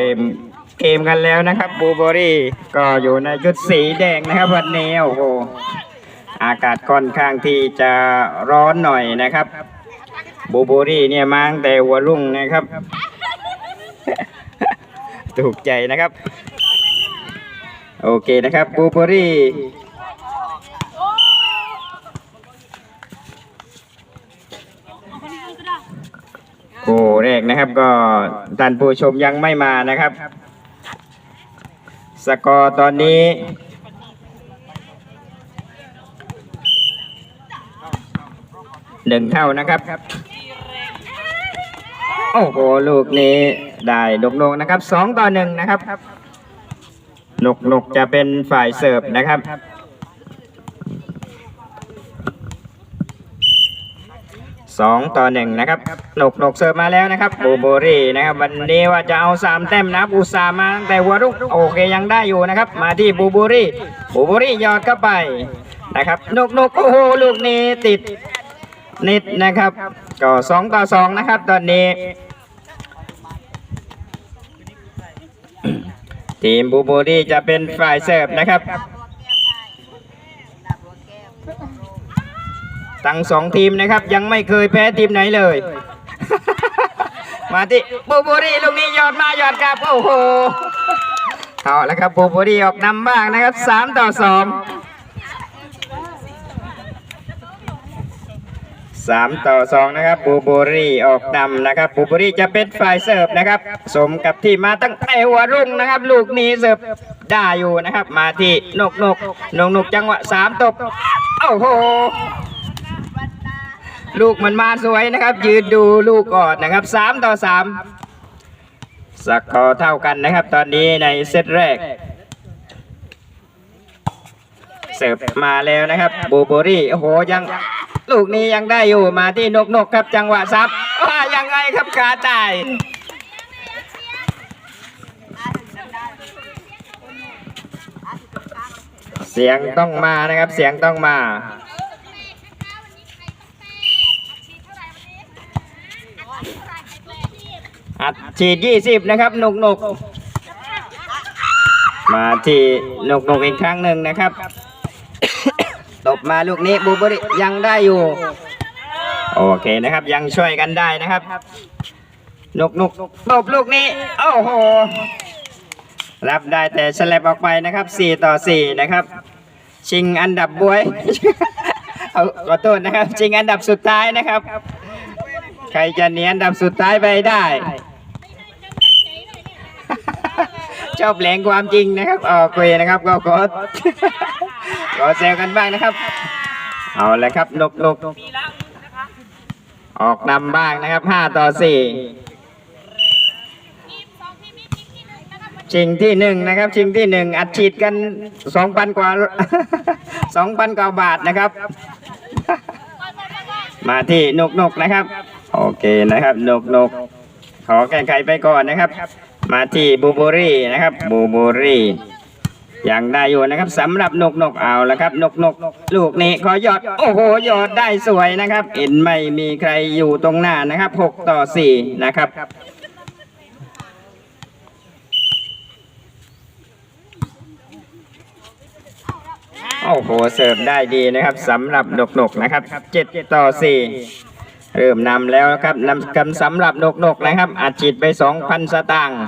เริ่มเกมกันแล้วนะครับบูเบอรี่ก็อยู่ในชุดสีแดงนะครับวันนี้โอ้โหอากาศค่อนข้างที่จะร้อนหน่อยนะครับบูเบอรี่เนี่ยมาตั้งแต่หัวรุ่งนะครับ ถูกใจนะครับ โอเคนะครับบูเบอรี่ คู่แรกนะครับก็ท่านผู้ชมยังไม่มานะครับ สกอร์ตอนนี้ หนึ่งเท่านะครับ โอ้โห ลูกนี้ได้นกนกนะครับสองต่อหนึ่งนะครับนกนกจะเป็นฝ่ายเสิร์ฟนะครับ สองต่อหนึ่งนะครับหนกหนกเสิร์ฟมาแล้วนะครับบูโบรี่นะครับ วันนี้ว่าจะเอาสามแต้มนะครับอุตส่าห์มาตั้งแต่หัวรุ่งโอเคยังได้อยู่นะครับ มาที่บูโบรี่บูโบรี่หยอดเข้าไปนะครับนกนกโอ้โหลูกนี้ติดนิดนะครับ ก็สองต่อสองนะครับ ตอนนี้ ทีมบูโบรี่จะเป็นฝ่ายเสิร์ฟนะครับ ทั้งสองทีมนะครับยังไม่เคยแพ้ทีมไหนเลย มาที่บูบูรีลูกนี้ยอดมายอดกลับโอ้โหเอาแล้วครับบูบูรีออกนำบ้างนะครับสามต่อสองสามต่อสองนะครับบูบูรีออกนำนะครับบูบูรีจะเป็นฝ่ายเสิร์ฟนะครับ สมกับที่มาตั้งแต่หัวรุ่งนะครับ ลูกนี้เสิร์ฟได้อยู่นะครับ มาที่นกนกนกนกจังหวะสามตบโอ้โห ลูกมันมาสวยนะครับ ยืนดูลูกกอนนะครับสามต่อสามสกอร์เท่ากันนะครับ ตอนนี้ในเซตแรก เสิร์ฟมาแล้วนะครับบูโบรี่โอ้โหยังลูกนี้ยังได้อยู่มาที่นกนกครับจังหวะซับว่ายังไงครับขาตายเสียงต้องมานะครับ เสียงต้องมา อัดฉีดยี่สิบนะครับหนุกหนุกมาที่หนุกหนุกอีกครั้งหนึ่งนะครับ ตบมาลูกนี้บูเบริยังได้อยู่ โอเคนะครับยังช่วยกันได้นะครับหนุกหนุกตบลูกนี้โอ้โหรับได้แต่ฉลับออกไปนะครับสี่ต่อสี่นะครับ ชิงอันดับบวยเอาขอโทษนะครับ ชิงอันดับสุดท้ายนะครับ ใครจะเนียนดับสุดท้ายไปได้ ชอบแหลงความจริงนะครับโอเคนะครับ ก็ขอขอแซวกันบ้างนะครับ เอาละครับนกนกออกนำบ้างนะครับห้าต่อสี่ชิงที่หนึ่งนะครับ ชิงที่หนึ่งอัดฉีดกันสองพันกว่าสองพันกว่าบาทนะครับ มาที่นกนกนะครับ โอเคนะครับนกนกขอแก้ไขไปก่อนนะครับ มาที่บูบูรี่นะครับบูบูรี่ยังได้อยู่นะครับสำหรับนกนกเอาละครับนกนกลูกนี้ขอหยอดโอ้โหหยอดได้สวยนะครับเห็นไม่มีใครอยู่ตรงหน้านะครับหกต่อสี่นะครับโอ้โหเสิร์ฟได้ดีนะครับสำหรับนกนกนะครับเจ็ดต่อสี่เริ่มนำแล้วนะครับนำกันสำหรับนกนกนะครับอัดฉีดไปสองพันสตางค์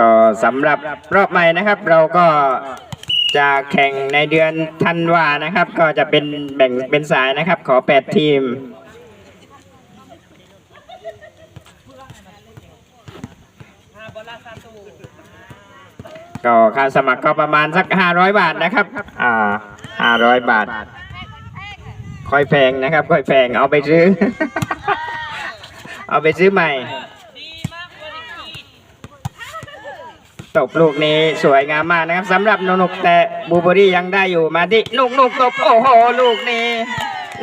ก็สำหรับรอบใหม่นะครับ เราก็จะแข่งในเดือนธันวานะครับ ก็จะเป็นแบ่งเป็นสายนะครับ ขอแปดทีม ก็ค่าสมัครก็ประมาณสักห้าร้อยบาทนะครับ อ่าห้าร้อยบาท ค่อยแพงนะครับ ค่อยแพงเอาไปซื้อ เอาไปซื้อใหม่ ตบลูกนี้สวยงามมากนะครับสำหรับนกนกแต่บูเบอรี่ยังได้อยู่มาที่นุกนกตบโอ้โหลูกนี้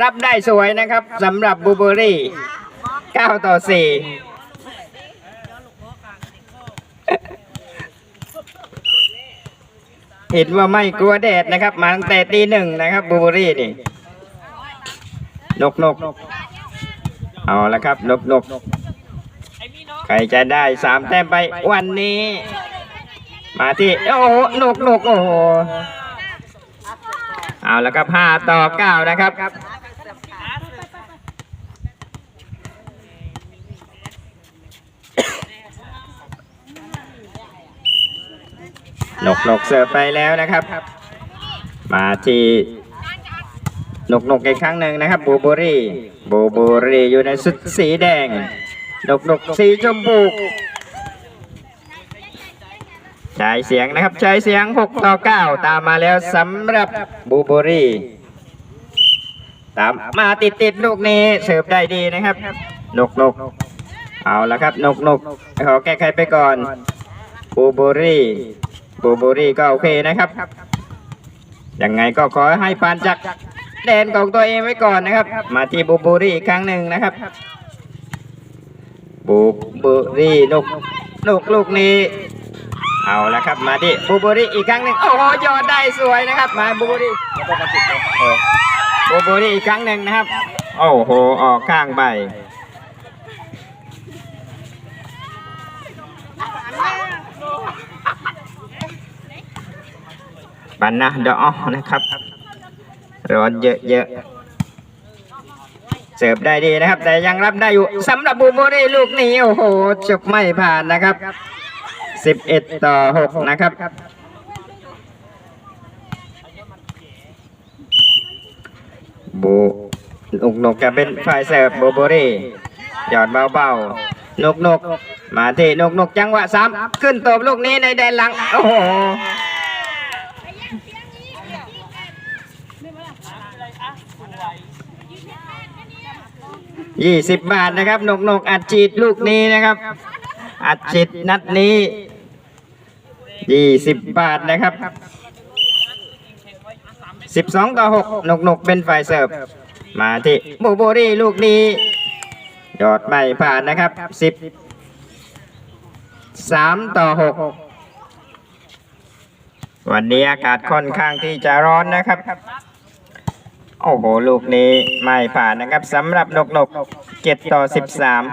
รับได้สวยนะครับสำหรับบูเบอรี่9ต่อ4เห็นว่าไม่กลัวแดดนะครับ มาตั้งแต่ตีหนึ่งนะครับบูเบอรี่นี่นกนกเอาละครับนกนกใครจะได้สามแต้มไปวันนี้ มาที่โอ้โหนกนกโอ้โหเอาแล้วครับห้าต่อเก้านะครับนกนกเสิร์ฟไปแล้วนะครับ มาที่นกนกอีกครั้งหนึ่งนะครับบูบอรี่บูบอรี่อยู่ในชุดสีแดงนกนกสีชมพู ใช้เสียงนะครับใช้เสียง 6 ต่อ 9 ตามมาแล้วสำหรับบูบรี่ตามมาติดติดลูกนี้เสิร์ฟได้ดีนะครับนกนกเอาละครับนกนกขอแก้ไขไปก่อนบูบรี่บูบรี่ก็โอเคนะครับยังไงก็ขอให้ผ่านจากแดนของตัวเองไว้ก่อนนะครับ มาที่บูบอรี่อีกครั้งหนึ่งนะครับบูบอรี่นกนกลูกนี้ เอาละครับมาที่บูเบอรี่อีกครั้งหนึ่งโอ้โหยอดได้สวยนะครับ มาบูเบอรี่เออบูเบอรี่อีกครั้งหนึ่งนะครับ โอ้โหออกข้างไปปันนะเดออนะครับร้อนเยอะๆ เสิร์ฟได้ดีนะครับ แต่ยังรับได้อยู่สำหรับบูโบเร่ลูกนี้ โอ้โหจบไม่ผ่านนะครับ 11 ต่อ 6 นะครับบูนกนกจะเป็นฝ่ายเสิร์ฟบูโบร่หยอดเบาๆนกนกมาที่นกนกจังหวะสามขึ้นตบลูกนี้ในแดนหลัง โอ้โหยี่สิบบาทนะครับนกนกอัดฉีดลูกนี้นะครับ อัดฉีดนัดนี้ ยี่สิบบาทนะครับสิบสองต่อหกหนกหนกเป็นฝ่ายเสิร์ฟ มาที่บูโบรี่ลูกนี้ยอดไม่ผ่านนะครับสิบสามต่อหกวันนี้อากาศค่อนข้างที่จะร้อนนะครับ โอ้โห ลูกนี้ไม่ผ่านนะครับสำหรับนกนกเจ็ดต่อสิบสาม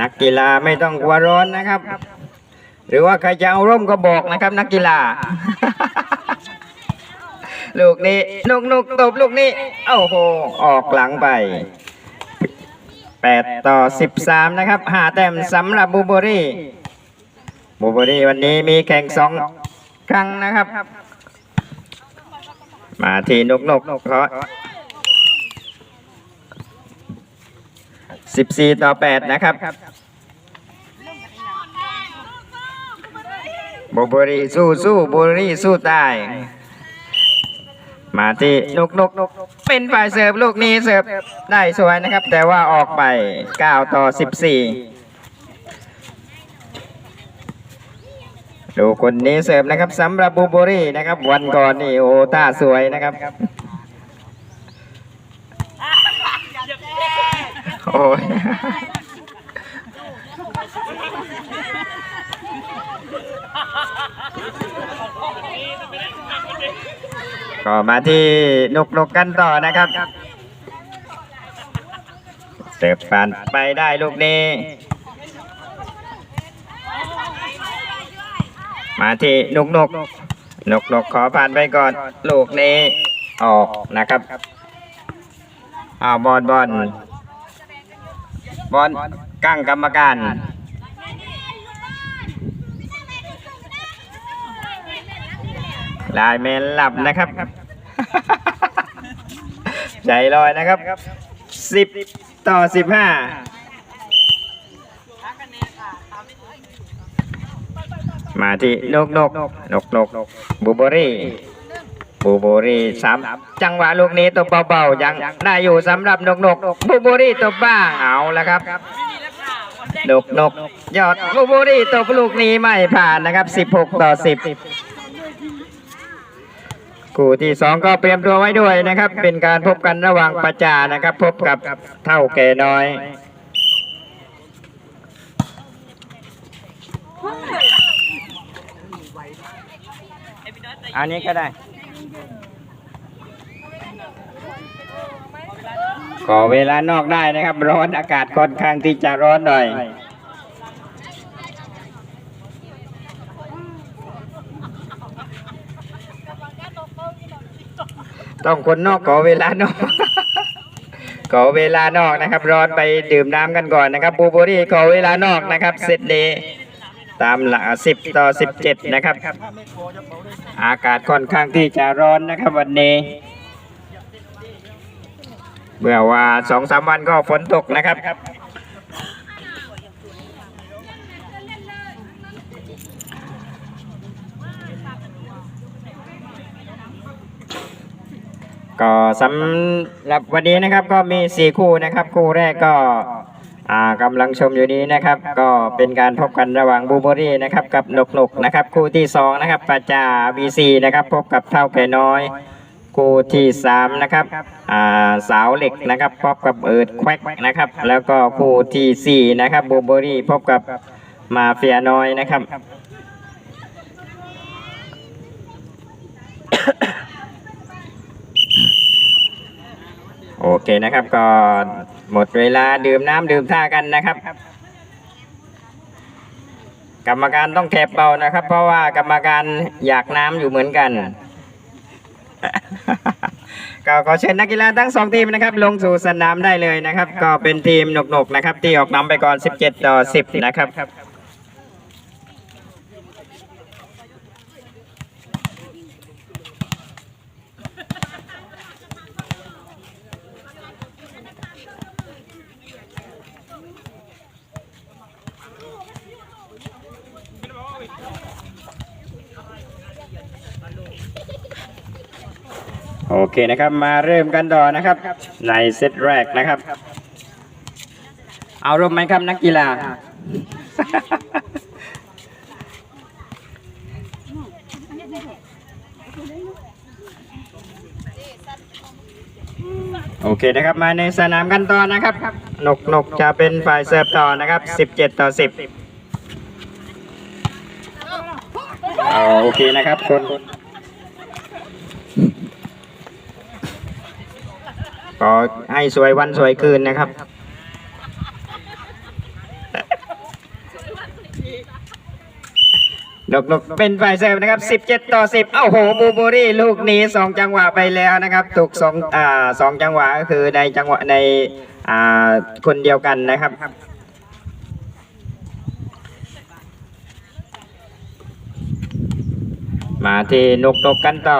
นักกีฬาไม่ต้องกลัวร้อนนะครับ หรือว่าใครจะเอาร่มก็บอกนะครับ นักกีฬา ลูกนี้นกนกตบลูกนี้โอ้โหออกหลังไปแปดต่อสิบสามนะครับหาแต้มสำหรับบูเบอรี่บูเบอรี่วันนี้มีแข่งสองครั้งนะครับ มาที่นกนกขอ สิบสี่ต่อแปดนะครับบูเบอรี่สู้สู้บูเบอรี่สู้ตาย มาที่นกนกเป็นฝ่ายเสิร์ฟลูกนี้เสิร์ฟได้สวยนะครับ แต่ว่าออกไป 9 ต่อ 14 ดูคนนี้เสิร์ฟนะครับสำหรับบูเบอรี่นะครับ วันก่อนนี่โอ้ท่าสวยนะครับ โอ้ ยก็มาที่นกนกกันต่อนะครับเสิร์ฟผ่านไปได้ลูกนี้ มาที่นกนกนกนกขอผ่านไปก่อน ลูกนี้ออกนะครับอ้าวบอลบอล บอลกั้งกรรมการ ลายเมนหลับนะครับ ใจลอยนะครับสิบต่อสิบห้ามาที่นกนกนกนกบูเบอรี่ บูบอรี่สามจังหวะลูกนี้ตบเบาๆยังได้อยู่สำหรับนกนกบูบอรี่ตบบ้างเอาแล้วครับนกนกยอดบูบอรี่ตบลูกนี้ไม่ผ่านนะครับ 16 ต่อ 10คู่ที่สองก็เตรียมตัวไว้ด้วยนะครับ เป็นการพบกันระหว่างประจานะครับ พบกับเท่าแก่น้อยอันนี้ก็ได้ ขอเวลานอกได้นะครับ ร้อนอากาศค่อนข้างที่จะร้อนหน่อย ต้องคนนอกขอเวลานอก ขอเวลานอกนะครับ ร้อนไปดื่มน้ำกันก่อนนะครับบูเบอรี่ขอเวลานอกนะครับเซตเดย์ตามหลักสิบต่อสิบเจ็ดนะครับ อากาศค่อนข้างที่จะร้อนนะครับวันนี้ เมื่อว่าสองสามวันก็ฝนตกนะครับ ก็สำหรับวันนี้นะครับก็มีสี่คู่นะครับ คู่แรกก็กำลังชมอยู่นี้นะครับ ก็เป็นการพบกันระหว่างบูเบอรี่นะครับกับนกนกนะครับ คู่ที่สองนะครับปาจาบีซีนะครับ พบกับเท่าแก่น้อย คู่ที่สามนะครับสาวเหล็กนะครับพบกับเอิร์ดแควกนะครับ แล้วก็คู่ที่สี่นะครับบูเบอรี่พบกับมาเฟียน้อยนะครับโอเคนะครับก็หมดเวลาดื่มน้ำดื่มท่ากันนะครับ กรรมการต้องแคบเบานะครับ เพราะว่ากรรมการอยากน้ำอยู่เหมือนกัน ก็ขอเชิญนักกีฬาทั้งสองทีมนะครับ ลงสู่สนามได้เลยนะครับ ก็เป็นทีมหนกๆนะครับ ที่ออกนำไปก่อน 17 ต่อ 10 นะครับ โอเคนะครับมาเริ่มกันต่อนะครับ ในเซตแรกนะครับ เอารมไหมครับนักกีฬา โอเคนะครับมาในสนามกันต่อนะครับ นกนกจะเป็นฝ่ายเสิร์ฟต่อนะครับ 17 ต่อ 10เอาโอเคนะครับคน ก็ให้สวยวันสวยคืนนะครับ นกนกเป็นฝ่ายเสิร์ฟนะครับ 17 ต่อ 10เอ้าโหบูบูรี่ลูกนี้สองจังหวะไปแล้วนะครับ ถูกสองอ่าสองจังหวะก็คือในจังหวะในอ่าคนเดียวกันนะครับมาที่นกนกกันต่อ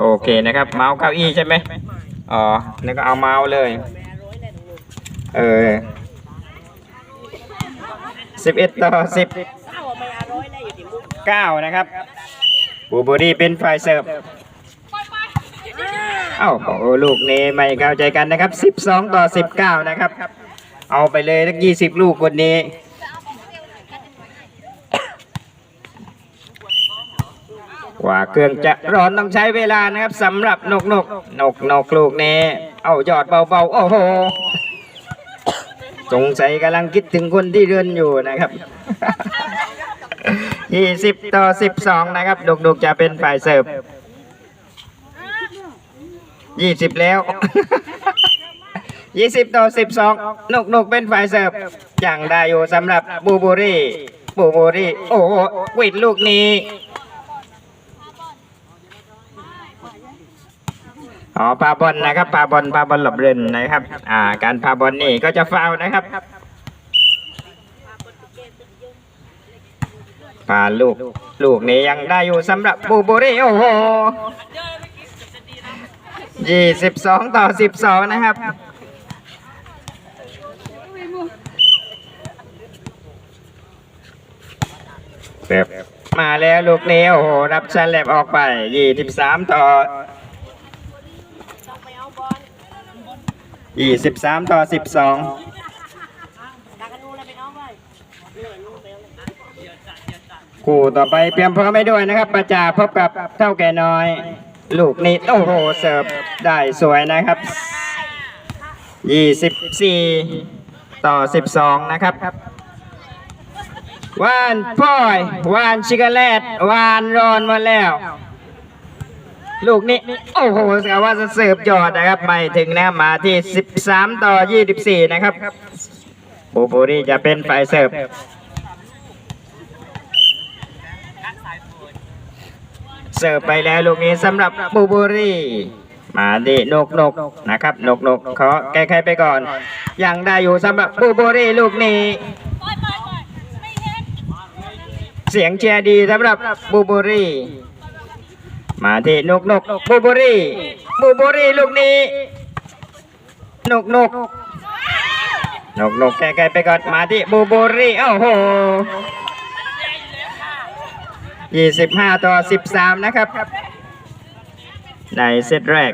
โอเคนะครับ เมาส์เก้าอี้ใช่ไหมอ๋อนี่ก็เอาเมาส์เลยเออสิบเอ็ดต่อสิบเก้านะครับบูบูรี่เป็นฝ่ายเสิร์ฟเอ้าโอ้ลูกนี้ไม่เข้าใจกันนะครับสิบสองต่อสิบเก้านะครับ เอาไปเลยทั้งยี่สิบลูกคนนี้ กว่าเครื่องจะร้อนต้องใช้เวลานะครับสำหรับนกนกนกนกลูกนี้ เอายอดเบาๆ โอ้โหสงสัยกำลังคิดถึงคนที่เรือนอยู่นะครับยี่สิบต่อสิบสองนะครับนกนกจะเป็นฝ่ายเสิร์ฟยี่สิบแล้วยี่สิบต่อสิบสองนกนกเป็นฝ่ายเสิร์ฟอย่างได้อยู่สำหรับบูบูรี่บูบูรี่ โอ้โหวิดลูกนี้ อ๋อปาบอลนะครับปาบอลปาบอลหลบเล่นนะครับ อ่า การปาบอลนี่ก็จะฟาวนะครับปาลูกลูกนี้ยังได้อยู่สำหรับบูบูรี่โอ้โหยี่สิบสองต่อสิบสองนะครับแบบมาแล้วลูกนี้โอ้โหรับชันแลบออกไปยี่สิบสามต่อ ยี่สิบสามต่อสิบสองคู่ต่อไปเตรียมพร้อมไปด้วยนะครับ ประจาพบกับเท่าแก่น้อย ลูกนี้โอ้โหเสิร์ฟได้สวยนะครับยี่สิบสี่ต่อ12นะครับวานพ่อยวานชิกาเลตวานรอนมาแล้ว ลูกนี้ โอ้โหแสดงว่าจะเสิร์ฟยอดนะครับ ไม่ถึงนะครับมาที่ 13 ต่อ 24 นะครับบูบูรี่จะเป็นฝ่ายเสิร์ฟเสิร์ฟไปแล้วลูกนี้สำหรับบูบูรี่มาดินกนกนะครับ นกนกขอแก้ไขไปก่อน ยังได้อยู่สำหรับบูบูรี่ลูกนี้ เสียงเชียร์ดีสำหรับบูบูรี่ มาที่นกนกบูบูรี่บูบูรี่ลูกนี้ นกนกนกนกแก้ไขไปก่อนมาที่บูบูรี่โอ้โห25ต่อ13นะครับ ในเซตแรก